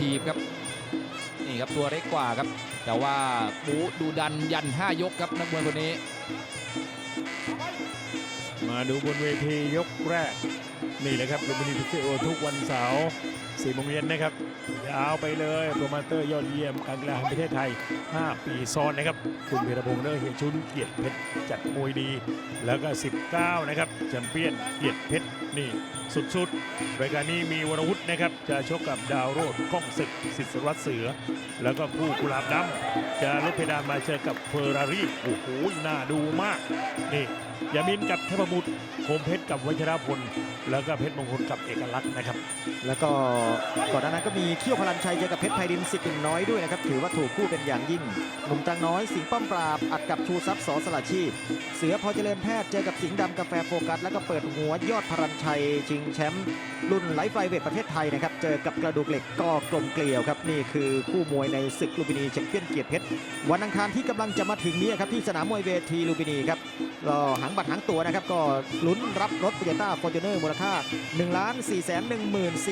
ถีบครับ นี่ครับตัวเล็กกว่าครับ แต่ว่าปูดูดันยัน 5 ยกครับนักมวยคนนี้ มาดูบนเวทียกแรก นี่แหละครับลุมพินีพิเศษโอทุกวันเสาร์ สี่โมงเย็นนะครับยาวไปเลยโปรโมเตอร์ยอดเยี่ยมการกีฬาแห่งประเทศไทย 5 ปีซ้อนนะครับ คุณเพชรพงษ์เลิศเฮียชุนเกียรติเพชรจัดมวยดี แล้วก็ 19 นะครับแชมเปี้ยนเกียรติเพชรนี่สุดๆรายการนี้มีวรวุฒินะครับ จะชกกับดาวโรดก้องศึกสิทธิ์สวัสดิ์เสือ แล้วก็คู่กุหลาบดำจะลดเพดานมาเจอกับเฟอร์รารี่โอ้โหน่าดูมากนี่ ยามินกับเทพบุตรโคมเพชรกับวัชรพล แล้วก็เพชรมงคลกับเอกลักษณ์นะครับ แล้วก็ก่อนหน้านั้นก็มีเขี้ยวพลันชัยเจอกับเพชรไพรินสิทธิ์หนึ่งน้อยด้วยนะครับถือว่าถูกคู่เป็นอย่างยิ่งหนุ่มจังน้อยสิงห์ป้อมปราบอัดกับชูทรัพย์สอสละชีพ เสือพอเจริญแพทย์เจอกับสิงห์ดำกาแฟโฟกัส แล้วก็เปิดหัวยอดพลันชัยชิงแชมป์รุ่นไลฟ์ไฟเวทประเทศไทยนะครับเจอกับกระดูกเหล็กก็กลมเกลียวครับนี่คือคู่มวยในศึกลูมพินีแชมเปี้ยนเกียรติเพชรวันอังคารที่กำลังจะมาถึงนี้ครับที่สนามมวยเวทีลูมพินีครับก็หางบัตรหางตั๋วนะครับ ก็ลุ้นรับรถ t o y ยต้าฟอร์จูเนอร์มูลค่า1ล้าน4แสน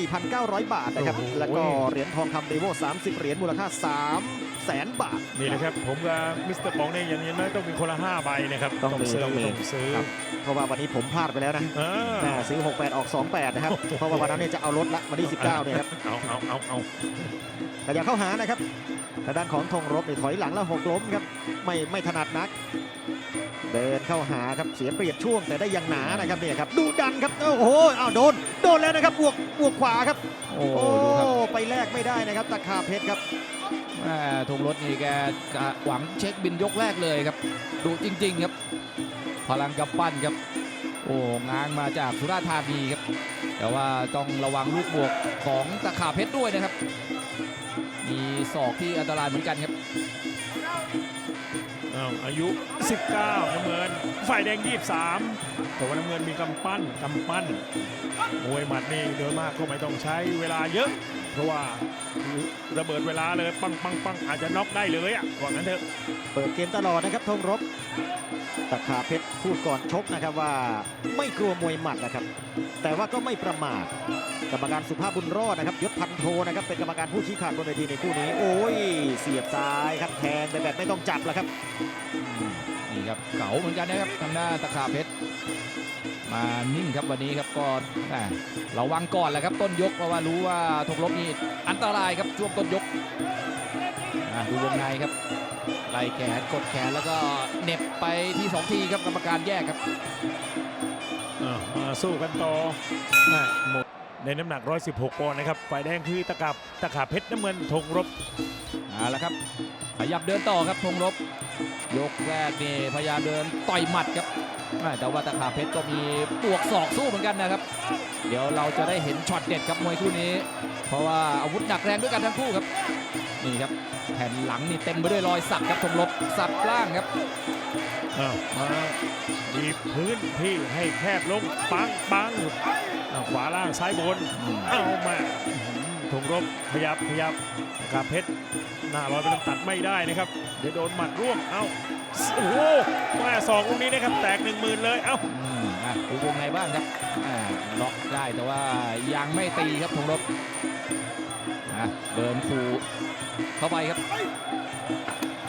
14,900 บาทนะครับโอ้โหแล้วก็เหรียญทองคำเดโว30 เหรียญมูลค่า3แสนบาท นี่นะครับ ผมกับมิสเตอร์ปองเนี่ยอย่างน้อยต้องมีคนละ 5 ใบนะครับ ต้องมีซื้อต้องมีต้องซื้อครับเพราะว่าวันนี้ผมพลาดไปแล้วนะเออแม่ซื้อ 68 ออก 28 นะครับ เพราะว่าวันนั้นเนี่ยจะเอารถละวันที่ 19 เนี่ยครับ เอาเอาเอาเอาแต่อย่าเข้าหานะครับทางด้านของธงรบเนี่ยถอยหลังแล้วหกล้มครับ ไม่ไม่ถนัดนัก เดินเข้าหาครับเสียเปรียบช่วงแต่ได้อยังหนานะครับเนี่ยครับดูดันครับโอ้โหอ้าวโดนโดนแล้วนะครับบวกบวกขวาครับ โอ้โอ้ดูครับไปแลกไม่ได้นะครับตะขาบเพชรครับแม่ธงรถนี่แกกะหวังเช็คบินยกแรกเลยครับดูจริง ๆ ครับ พลังกำปั้นครับ โอ้ง้างมาจากสุราษฎร์ธานีครับ แต่ว่าต้องระวังลูกบวกของตะขาบเพชรด้วยนะครับ มีศอกที่อันตรายเหมือนกันครับเอาอายุ 19น้ำเงิน ฝ่ายแดง 23 แต่ว่าน้ำเงินมีกำปั้นกำปั้นมวยหมัดนี่โดยมากก็ไม่ต้องใช้เวลาเยอะ เพราะว่าระเบิดเวลาเลยปังปังปังอาจจะน็อกได้เลยอะว่างั้นเถอะเปิดเกมตลอดนะครับธงรบตะขาเพชรพูดก่อนชกนะครับว่าไม่กลัวมวยหมัดนะครับ แต่ว่าก็ไม่ประมาท กรรมการสุภาพบุญรอดนะครับยศพันโทนะครับเป็นกรรมการผู้ชี้ขาดบนเวทีในคู่นี้ โอ้ย เสียบซ้ายครับแทงไปแบบไม่ต้องจับแล้วครับนี่ครับเก๋าเหมือนกันนะครับทางด้านตะขาบเพชรมานิ่งครับวันนี้ครับก็แหม่ระวังก่อนแหละครับต้นยกเพราะว่ารู้ว่าธงรบนี่อันตรายครับช่วงต้นยกอะดูวงในครับไล่แขนกดแขนแล้วก็เหน็บไปที่สองทีครับกรรมการแยกครับอะมาสู้กันต่อแม่หมด ในน้ำหนัก 116ปอนด์นะครับ ฝ่ายแดงคือตะกับตะขาบเพชรน้ำเงินธงรบเอาละครับ ขยับเดินต่อครับธงรบ ยกแรกนี่พยายามเดินต่อยหมัดครับแม่แต่ว่าตะขาเพชรก็มีปวกศอกสู้เหมือนกันนะครับ เดี๋ยวเราจะได้เห็นช็อตเด็ดครับมวยคู่นี้ เพราะว่าอาวุธหนักแรงด้วยกันทั้งคู่ครับ นี่ครับแผ่นหลังนี่เต็มไปด้วยรอยสักครับธงรบ สับล่างครับอ้าวมาดีบพื้นที่ให้แคบลงปังปังอ้าวขวาล่างซ้ายบนเอามาอื้อหือธงรบขยับขยับกาบเพชรหน้าลอยไปน้ำตัดไม่ได้นะครับ เดี๋ยวโดนหมัดร่วงเอาโอ้โหแม่สองลูกนี้นะครับแตกหนึ่งหมื่นเลยเอ้าอืมอะดูวงในบ้างครับอ่าล็อกได้แต่ว่ายังไม่ตีครับธงรบอะเดินขู่เข้าไปครับ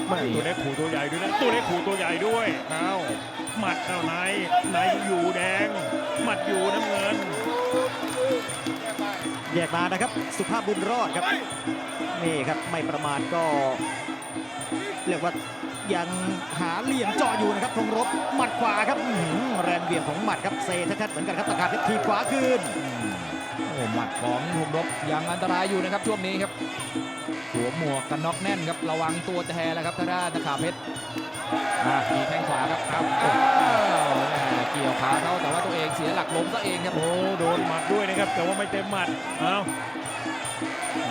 แม่ตัวเล็กขู่ตัวใหญ่ด้วยนะตัวเล็กขู่ตัวใหญ่ด้วยเอาหมัดเอาไหนไหนอยู่แดงหมัดอยู่น้ำเงิน แยกมานะครับ สุภาพบุญรอดครับ นี่ครับไม่ประมาทก็ เรียกว่ายังหาเหลี่ยมเจาะอยู่นะครับธงรบหมัดขวาครับอื้อหือแรงเบี่ยงของหมัดครับเซชัดๆเหมือนกันครับตะขาบเพชรทีบขวาคืนโอ้หมัดของธงรบยังอันตรายอยู่นะครับช่วงนี้ครับสวมหมวกกันน็อกแน่นครับระวังตัวแทแล้วครับทางด้านตะขาเพชรอะมีแข้งขวาครับครับโอ้โหแม่ เกี่ยวขาเขาแต่ว่าตัวเองเสียหลักล้มซะเองครับ โอ้โดนหมัดด้วยนะครับ แต่ว่าไม่เต็มหมัดเอา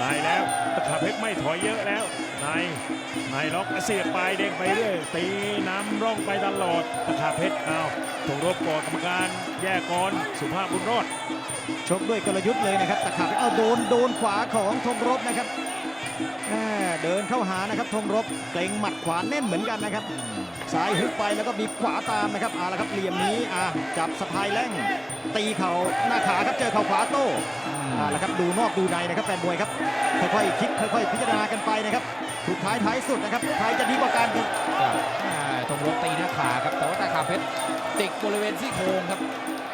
นายแล้วตะขาบเพชรไม่ถอยเยอะแล้วนายนายล็อกเสียบปลายเด้งไปเรื่อยตีน้ำร่องไปตลอดตะขาบเพชรเอาถงรบก่อนกรรมการแยกก่อนสุภาพบุญรอดชกด้วยกลยุทธ์เลยนะครับตะขาบเพชรเอาโดนโดนขวาของธงรบนะครับแม่ เดินเข้าหานะครับธงรบเกรงหมัดขวาแน่นเหมือนกันนะครับซ้ายหุบไปแล้วก็มีขวาตามนะครับเอาละครับเหลี่ยมนี้อะจับสะพายแร่ง ตีเข่าหน้าขาครับเจอเข่าขวาโต้อ่าแล้วครับดูนอกดูในนะครับแฟนมวยครับค่อยๆคิดค่อยๆพิจารณากันไปนะครับสุดท้ายท้ายสุดนะครับใครจะดีกว่ากันครับธงรบตีหน้าขาครับแต่ว่าตาขาเพชรจิกบริเวณซี่โครงครับ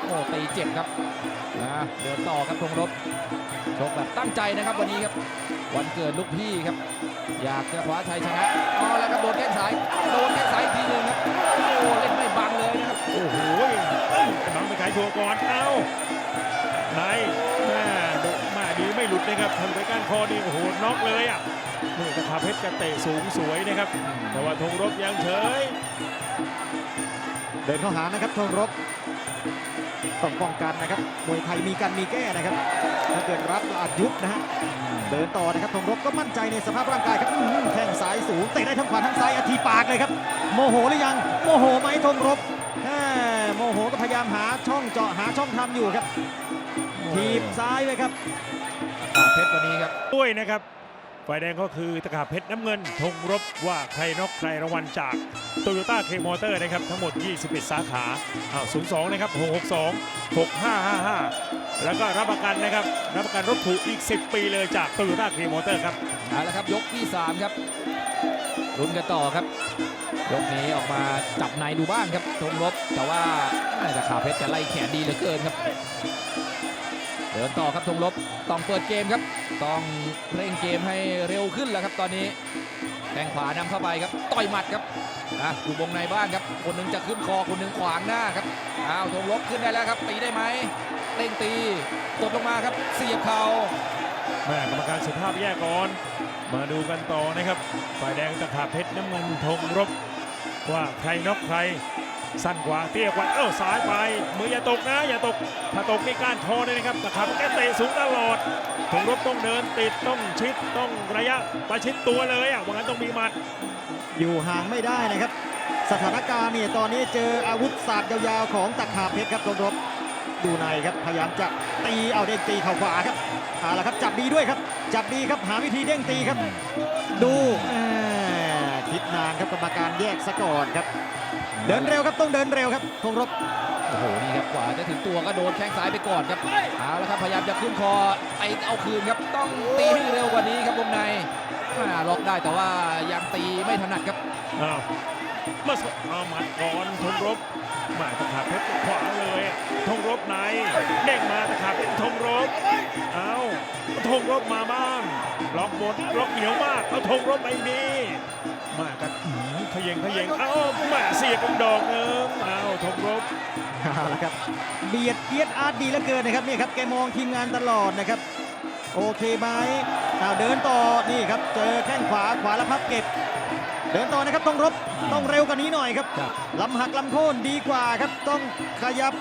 โอ้ตีเจ็บครับนะเดินต่อครับธงรบชกแบบตั้งใจนะครับวันนี้ครับ วันเกิดลูกพี่ครับ อยากจะคว้าชัยชนะเอาแล้วครับโดนแข้งซ้ายโดนแข้งซ้ายอีกทีหนึงครับโอ้เล่นไม่บังเลยนะครับโอ้โหบังไปขายถั่วก่อนเอ้าไหนแม่ดุแม่ดีไม่หลุดนะครับทำไปก้านคอนี่โอ้โหน็อกเลยอะนี่ตะขาเพชรจะเตะสูงสวยนะครับ แต่ว่าธงรบยังเฉย เดินเข้าหานะครับธงรบต้องป้องกันนะครับมวยไทยมีกันมีแก้นะครับ ถ้าเกิดรับก็อาจยุบนะฮะเดินต่อนะครับธงรบก็มั่นใจในสภาพร่างกายครับอื้อหือแข้งซ้ายสูงเตะได้ทั้งขวาทั้งซ้ายอาทีปากเลยครับ โมโหหรือยังโมโหไหมธงรบแม่โมโหก็พยายามหาช่องเจาะหาช่องทำอยู่ครับทีบซ้ายไว้ครับตาเพชรวันนี้ครับด้วยนะครับ ฝ่ายแดงก็คือตะขาบเพชรน้ำเงินธงรบว่าใครนอกใครรางวัลจากโตโยต้าเคมอเตอร์นะครับทั้งหมด 21 สาขาอ้าว02 นะครับ 662 6555 แล้วก็รับประกันนะครับ รับประกันรถถูกอีก 10 ปีเลยจากโตโยต้าเคมอเตอร์ครับเอาละครับยกที่ 3 ครับลุ้นกันต่อครับ ยกนี้ออกมาจับในดูบ้างครับธงรบแต่ว่าต่ขาเพชรจะไล่แขนดีเหลือเกินครับ เดินต่อครับธงรบต้องเปิดเกมครับ ต้องเร่งเกมให้เร็วขึ้นแล้วครับตอนนี้แข้งขวานำเข้าไปครับ ต่อยหมัดครับนะดูวงในบ้างครับ คนหนึงจะขึ้นคอคนหนึงขวางหน้าครับอ้าวธงรบขึ้นได้แล้วครับ ตีได้ไหมเร่งตีกดลงมาครับ เสียบเข่าแม่กรรมการสุภาพแยกก่อน มาดูกันต่อนะครับ ฝ่ายแดงตะขาเพชรน้ำเงินธงรบว่าใครนอกใคร สั้นกว่าเตี้ยกว่าเอ้าซ้ายไป มืออย่าตกนะ อย่าตก ถ้าตกนี่ก้านคอเลยนะครับตะขาบแกเตะสูงตลอดธงรบต้องเดินติดต้องชิดต้องระยะประชิดตัวเลยอะว่างั้นต้องมีหมัด อยู่ห่างไม่ได้นะครับ สถานการณ์เนี่ยตอนนี้เจออาวุธศาสตร์ยาวๆของตะขาบเพชรครับธงรบดูในครับพยายามจะตีเอาเด้งตีเข่าขวาครับเอาละครับจับดีด้วยครับ จับดีครับหาวิธีเด้งตีครับ ดูคิดนานครับกรรมการแยกซะก่อนครับ เดินเร็วครับต้องเดินเร็วครับธงรบโอ้โหนี่ครับกว่าจะถึงตัวก็โดนแข้งซ้ายไปก่อนครับเอาละครับพยายามจะขึ้นคอไปเอาคืนครับต้องตีให้เร็วกว่านี้ครับวงในอ่าล็อกได้แต่ว่ายังตีไม่ถนัดครับอ้าวมาสเอาหมัดก่อนธงรบหมาตะขาบเพชรขวาเลยอะธงรบไหนเด้งมาตะขาบเพชรธงรบเอาธงรบมาบ้างล็อกบนล็อกเหนียวมากเอาธงรบไปดี มากันอื้อหือเขย่งเขย่งเอ้าแม่เสียบเป็นดอกหนึงเอาธงรบเอาละครับเบียดเอียดอาร์ตดีเหลือเกินนะครับนี่ครับแกมองทีมงานตลอดนะครับ โอเคไหมเอาเดินต่อนี่ครับเจอแข้งขวาขวาแล้วพับเก็บ เดินต่อนะครับต้องรบต้องเร็วกว่านี้หน่อยครับครับลำหักลำโค่นดีกว่าครับต้องขยับ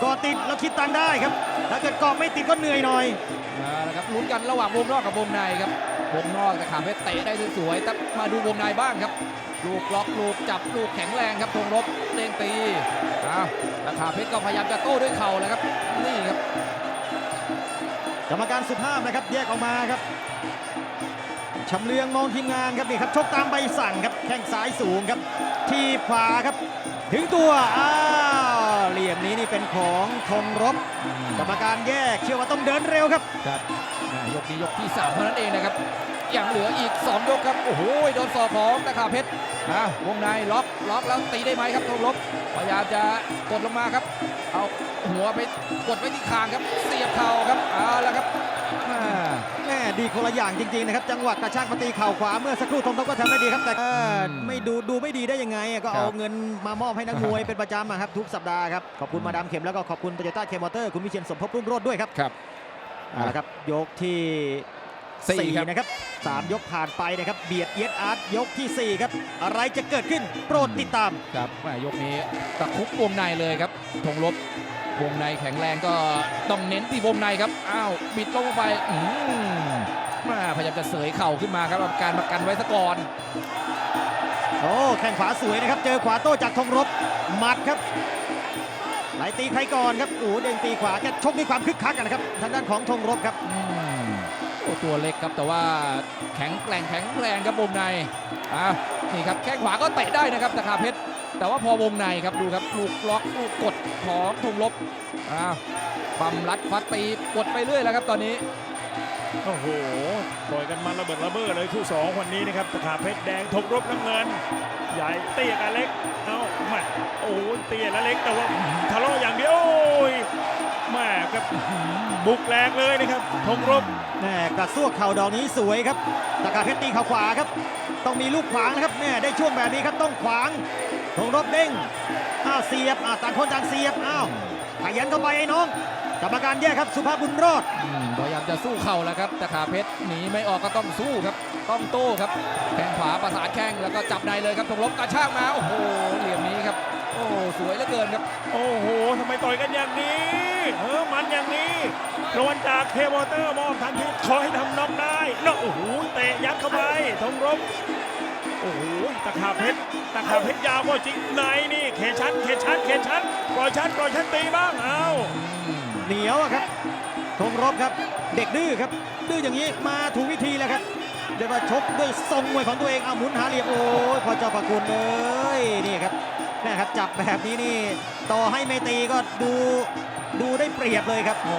เกาะติดแล้วคิดตังค์ได้ครับถ้าเกิดเกาะไม่ติดก็เหนื่อยหน่อยเอาละครับลุ้นกันระหว่างวงนอกกับวงในครับ วงนอกแต่ขาเพชรเตะได้สวยๆแต่มาดูวงในบ้างครับ ลูกล็อกลูกจับลูกแข็งแรงครับธงรบเด้งตีอ้าวแต่ขาเพชรก็พยายามจะโต้ด้วยเข่าแล้วครับ นี่ครับ กรรมการสุภาพนะครับแยกออกมาครับชำเลืองมองทีมงานครับนี่ครับชกตามใบสั่งครับแข้งซ้ายสูงครับทีบขวาครับ ถึงตัวอ้าวเหลี่ยมนี้นี่เป็นของธงรบกรรมการแยกเชื่อว่าต้องเดินเร็วครับครับอ่า ยกนี้ยกที่3เท่านั้นเองนะครับยังเหลืออีก 2 ยกครับ โอ้โหโดนศอกของตะขาเพชรอ่าวงในล็อกล็อกแล้วตีได้ไหมครับธงลบพยายามจะกดลงมาครับ เอาหัวไปกดไว้ที่คางครับ เสียบเข่าครับเอาแล้วครับอ่าแม่ดีคนละอย่างจริงๆนะครับ จังหวะกระชากมาตีเข่าขวาเมื่อสักครู่ธงทบก็ทำได้ดีครับ แต่เออไม่ดูดูไม่ดีได้ยังไงอะก็เอาเงินมามอบให้นักมวยเป็นประจำอะครับทุกสัปดาห์ครับ ขอบคุณมาดามเข็มแล้วก็ขอบคุณโตโยต้าเคมอเตอร์คุณวิเชียนสมภพรุ่งโรจน์ด้วยครับครับ เอาละครับยกที่สี่สี่ครับนะครับสามยกผ่านไปนะครับเบียดเอียดอาร์ตยกที่สี่ครับ อะไรจะเกิดขึ้นโปรดติดตามครับแม่ยกนี้ตะคุบวงในเลยครับธงลบวงในแข็งแรงก็ต้องเน้นที่วงในครับอ้าวบิดลงไปอืมแม่พยายามจะเสยเข่าขึ้นมาครับเอาการมากันไว้ซะก่อนโอ้แข้งขวาสวยนะครับ เจอขวาโต้จากธงรบหมัดครับ ไหลตีใครก่อนครับโอ้เด้งตีขวาแกชกด้วยความคึกคักอะนะครับทางด้านของธงรบครับอืมโอ้ตัวเล็กครับแต่ว่าแข็งแกร่งแข็งแรงครับวงในอะนี่ครับแข้งขวาก็เตะได้นะครับตะขาเพชรแต่ว่าพอวงในครับดูครับลูกล็อกลูกกดของธงลบอ้าวปั๊มรัดฟัดตีกดไปเรื่อยแล้วครับตอนนี้โอ้โหต่อยกันมันระเบิดระเบ้อเลยคู่สองวันนี้นะครับตะขาเพชรแดงทกรบน้ำเงิน ใหญ่เตี้ยกับเล็ก เอ้าแม่โอ้เตี้ยและเล็กแต่ว่าทะเลาะอย่างเดียวโอ้ยแม่ครับบุกแรงเลยนะครับทงรบแม่กระซวกเข่าดอกนี้สวยครับตะการเพชรตีเข่าขวาครับ ต้องมีลูกขวางนะครับแม่ได้ช่วงแบบนี้ครับต้องขวางธงรบเด้งอ้าวเสียบอ้าวต่างคนต่างเสียบอ้าวขยันเข้าไปไอ้น้อง กรรมการแยกครับสุภาพบุญรอดอืมพยายามจะสู้เข่าแล้วครับแต่ขาเพชรหนีไม่ออกก็ต้องสู้ครับ ต้องโต้ครับแข้งขวาประสานแข้งแล้วก็จับในเลยครับธงลบกระชากมาโอ้โหเหลี่ยมนี้ครับ โอ้สวยเหลือเกินครับ โอ้โหทำไมต่อยกันอย่างนี้เออมันอย่างนี้รางวัลจากเคมอเตอร์มอบทันทีขอให้ทำน็อกได้เนาะโอ้โหเตะยัดเข้าไปทงรบโอ้โหตะขาเพชรตะขาเพชรยาวก็จริงในนี่ เขชันเขชันเขชันปล่อยชันปล่อยชันตีบ้างเอาอืม เหนียวอะครับธงรบครับ เด็กดื้อครับ ดื้ออย่างนี้มาถูกวิธีแล้วครับเรียกว่าชกด้วยทรงมวยของตัวเองเอาหมุนหาเหลี่ยมโอ้ยพอเจ้าประคุณเลยนี่ครับแม่ครับจับแบบนี้นี่ต่อให้ไม่ตีก็ดูดูได้เปรียบเลยครับ โอ้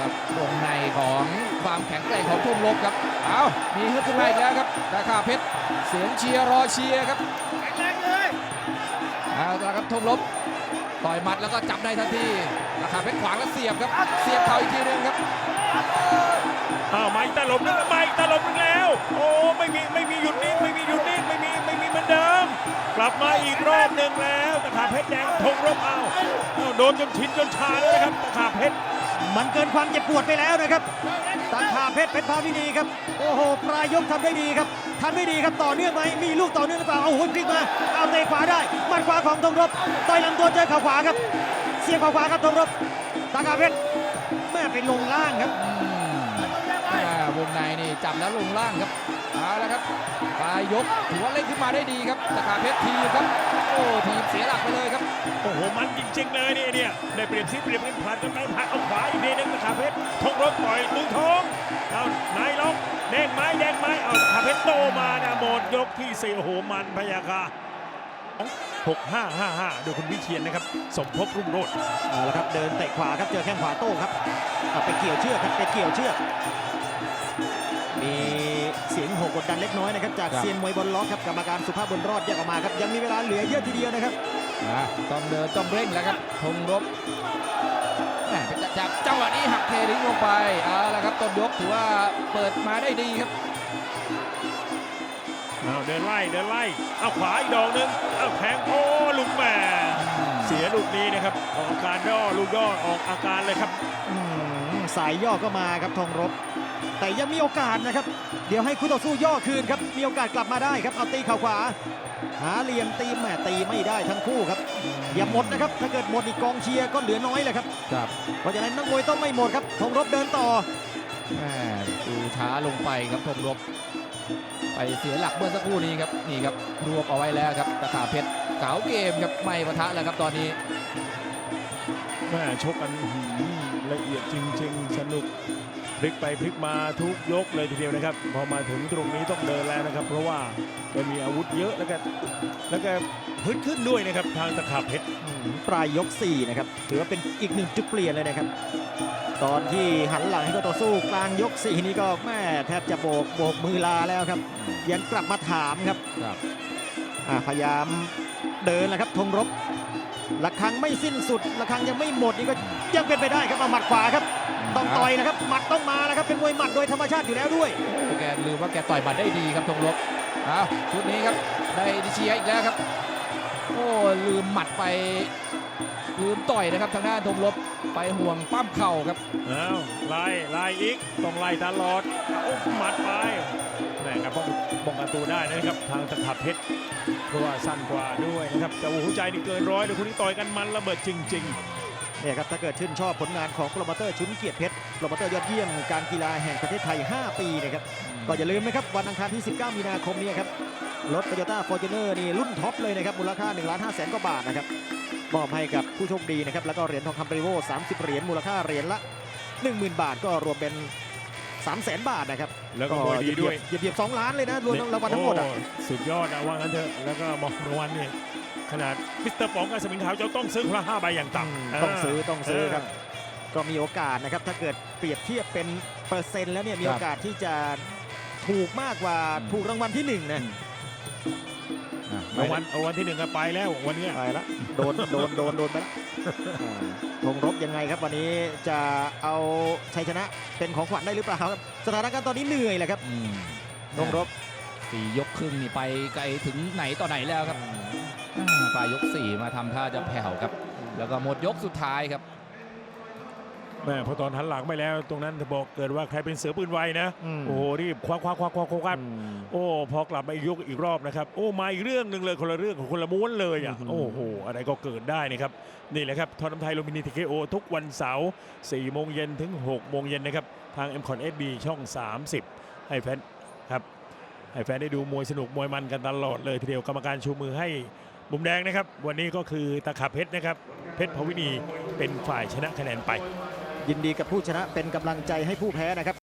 ครับวงในของความแข็งแกร่งของทุ่งลบครับเอามีฮึดขึ้นมาอีกแล้วครับราคาเพชรเสียงเชียร์รอเชียร์ครับเอาละครับทุ่งลบ ต่อยมัดแล้วก็จับในทันทีราคาเพชรขวางแล้วเสียบครับ เสียบเข่าอีกทีหนึงครับอ้าวมาอีกตลบนึงมาอีกตลบนึงแล้ว โอ้ไม่มีไม่มีหยุดนิ่งไม่มีหยุดนิ่งไม่มีไม่มีเหมือนเดิม กลับมาอีกรอบหนึ่งแล้วตะขาเพชรแดงทงรบเอาเอาโดนจนชินจนชาแล้วนะครับตะขาเพชรมันเกินความเจ็บปวดไปแล้วนะครับตาขาเพชรเพชรพาวินีครับ โอ้โหปลายยกทำได้ดีครับ ทำได้ดีครับต่อเนื่องไหมมีลูกต่อเนื่องหรือเปล่าเอาหุ่นพลิกมาเอาเตะขวาได้มัดขวาของธงรบต่อยลำตัวเจอขาขวาครับ เสียบขาขวาครับธงรบตากาเพชรแม่ไปลงล่างครับวงในนี่จับแล้วลงล่างครับเอาละครับปลายยกถือว่าเล่นขึ้นมาได้ดีครับตากาเพชรทีครับ โอ้ทีบเสียหลักไปเลยครับ โอ้โห มันจริงๆเลยนี่เนี่ยได้เปรียบซิเปรียบกันผลัดกันไปผลัดเอาขวาอีกทีนึงตะขาเพชรทงรบต่อยลุยทงเอานายล็อกเด้งไม้แดงไม้เอาตะขาเพชรโตมานะหมดยกที่สี่โอ้โหมันพยาคาหกห้าห้าห้าโดยคุณวิเชียนนะครับ สมภพรุ่งโรจน์เอาละครับ เดินเตะขวาครับ เจอแข้งขวาโต้ครับเอาไปเกี่ยวเชือกครับไปเกี่ยวเชือก กกดดันเล็กน้อยนะครับจากครับเซียนมวยบนล็อกครับกรรมการสุภาพบนรอดแยกออกมาครับยังมีเวลาเหลือเยอะทีเดียวนะครับอะต้องเดินต้องเร่งแล้วครับธงรบแหม่เป็นจะจับจังหวะนี้หักเททิ้งลงไปเอาละครับต้นยกถือว่าเปิดมาได้ดีครับเอาเดินไล่เดินไล่เอาขวาอีกดอกหนึงเอาแทงโอ้ลุงแหม่เสียลูกนี้นะครับออกอาการย่อลูกย่อออกอาการเลยครับอืมสายย่อก็มาครับทองรบ แต่ยังมีโอกาสนะครับ เดี๋ยวให้คู่ต่อสู้ย่อคืนครับ มีโอกาสกลับมาได้ครับ เอาตีเข่าขวา หาเหลี่ยมตีแหม่ตีไม่ได้ทั้งคู่ครับ อย่าหมดนะครับ ถ้าเกิดหมดอีกกองเชียร์ก็เหลือน้อยเลยครับ ครับ เพราะฉะนั้นนักมวยต้องไม่หมดครับทองรบเดินต่อแหม่ดูช้าลงไปครับธงรบ ไปเสียหลักเมื่อสักครู่นี้ครับ นี่ครับรวบเอาไว้แล้วครับตะขาเพชรเก๋าเกมครับไม่ปะทะแล้วครับตอนนี้แม่ชกกันอื้อหือละเอียดจริง ๆ สนุก พลิกไปพลิกมาทุกยกเลยทีเดียวนะครับ พอมาถึงตรงนี้ต้องเดินแล้วนะครับ เพราะว่าแกมีอาวุธเยอะแล้วก็แล้วก็ฮึดขึ้นด้วยนะครับทางตะขาบเพชรอืมปลายยก4นะครับถือว่าเป็นอีกหนึ่งจุดเปลี่ยนเลยนะครับ ตอนที่หันหลังให้คู่ต่อสู้กลางยก4นี้ก็แม่แทบจะโบกโบกมือลาแล้วครับ ยังกลับมาถามครับครับ อ่าพยายามเดินแหละครับธงรบระฆังไม่สิ้นสุดระฆังยังไม่หมดนี่ก็ยังเป็นไปได้ครับเอาหมัดขวาครับ ต้องต่อยนะครับหมัดต้องมาแล้วครับเป็นมวยหมัดโดยธรรมชาติอยู่แล้วด้วยโอ้แกลืมว่าแกต่อยหมัดได้ดีครับธงรบอ้าวชุดนี้ครับได้ดิเชียร์อีกแล้วครับโอ้ลืมหมัดไปลืมต่อยนะครับทางด้านธงรบไปห่วงปั้มเข่าครับอ้าวไล่ไล่อีกต้องไล่ตลอดเอาหมัดไปแม่ครับป้องป้องกันตัวได้นะครับทางตะขาบเพชรเพราะว่าสั้นกว่าด้วยนะครับแต่โอ้โหหัวใจนี่เกินร้อยเลยคนนี้ต่อยกันมันระเบิดจริง ๆ เนี่ยครับถ้าเกิดชื่นชอบผลงานของโปรโมเตอร์ชุนเกียรติเพชรโปรโมเตอร์ยอดเยี่ยมการกีฬาแห่งประเทศไทย 5 ปีนะครับก็อย่าลืมนะครับวันอังคารที่ 19 มีนาคมนี้ครับรถ Toyota Fortuner นี่รุ่นท็อปเลยนะครับมูลค่า1ล้าน5แสนกว่าบาทนะครับมอบให้กับผู้โชคดีนะครับแล้วก็เหรียญทองคำบริโว30 เหรียญมูลค่าเหรียญละ 10,000 บาทก็รวมเป็น3 0 0แสนบาทนะครับแล้วก็มวยดีด้วยเหยียบเหยียบๆ2ล้านเลยนะรวมทั้งรางวัลทั้งหมดอะโอ้สุดยอดนะว่างั้นเถอะแล้วก็มองรางวัลนี่ ขนาดมิสเตอร์ป๋องกับสมิงขาวจะต้องซื้อคนละห้าใบอย่างต่ำต้องซื้อต้องซื้อครับ ก็มีโอกาสนะครับ ถ้าเกิดเปรียบเทียบเป็นเปอร์เซ็นต์แล้วเนี่ยมีครับโอกาสที่จะถูกมากกว่าอืมถูกรางวัลที่หนึ่งนะอะรางวัลเอาวันที่หนึ่งก็ไปแล้ววันเนี้ยไปละโดนโดนโดนโดนไปละอ่าธงรบยังไงครับวันนี้จะเอาชัยชนะเป็นของขวัญได้หรือเปล่าครับสถานการณ์ตอนนี้เหนื่อยแหละครับอืมธงรบสี่ยกครึ่งนี่ไปไกลถึงไหนต่อไหนแล้วครับอ่า ปลายยกสี่มาทำท่าจะแผ่วครับ แล้วก็หมดยกสุดท้ายครับแม่พอตอนหันหลังไปแล้วตรงนั้นบอกเกิดว่าใครเป็นเสือปืนไวนะอืมโอ้โหรีบคว้าคว้าคว้าคว้าคว้าอืมโอ้พอกลับมาอีกยกอีกรอบนะครับ โอ้มาอีกเรื่องหนึ่งเลยคนละเรื่องของคนละม้วนเลยอะอืมโอ้โหอะไรก็เกิดได้นะครับนี่แหละครับทอน้ำไทยลูมินีทีเคโอทุกวันเสาร์4โมงเย็นถึง6โมงเย็นนะครับทาง m c o n SB ช่อง 30 ให้แฟนครับให้แฟนได้ดูมวยสนุกมวยมันกันตลอดเลยทีเดียวกรรมการชูมือให้ มุมแดงนะครับ วันนี้ก็คือตะขาบเพชรนะครับ เพชรพวินีเป็นฝ่ายชนะคะแนนไป ยินดีกับผู้ชนะเป็นกำลังใจให้ผู้แพ้นะครับ